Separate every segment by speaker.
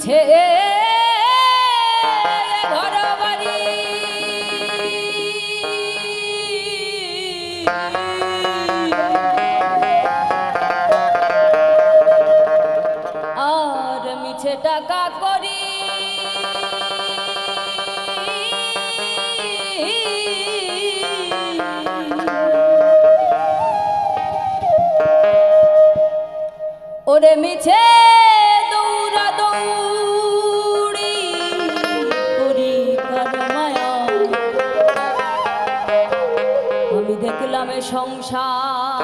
Speaker 1: মিছে ঘর বাড়ি আর মিছে টাকা করি। ওরে মিছে আমি দেখলাম সংসার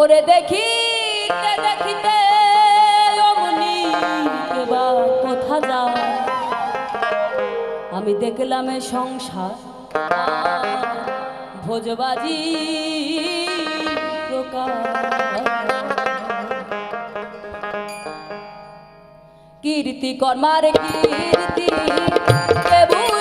Speaker 1: ওরে দেখিতে দেখিতে অমনি কোথা যায়। আমি দেখলাম সংসার ভোজবাজি কীর্তি কর্মার কীর্তি কেবু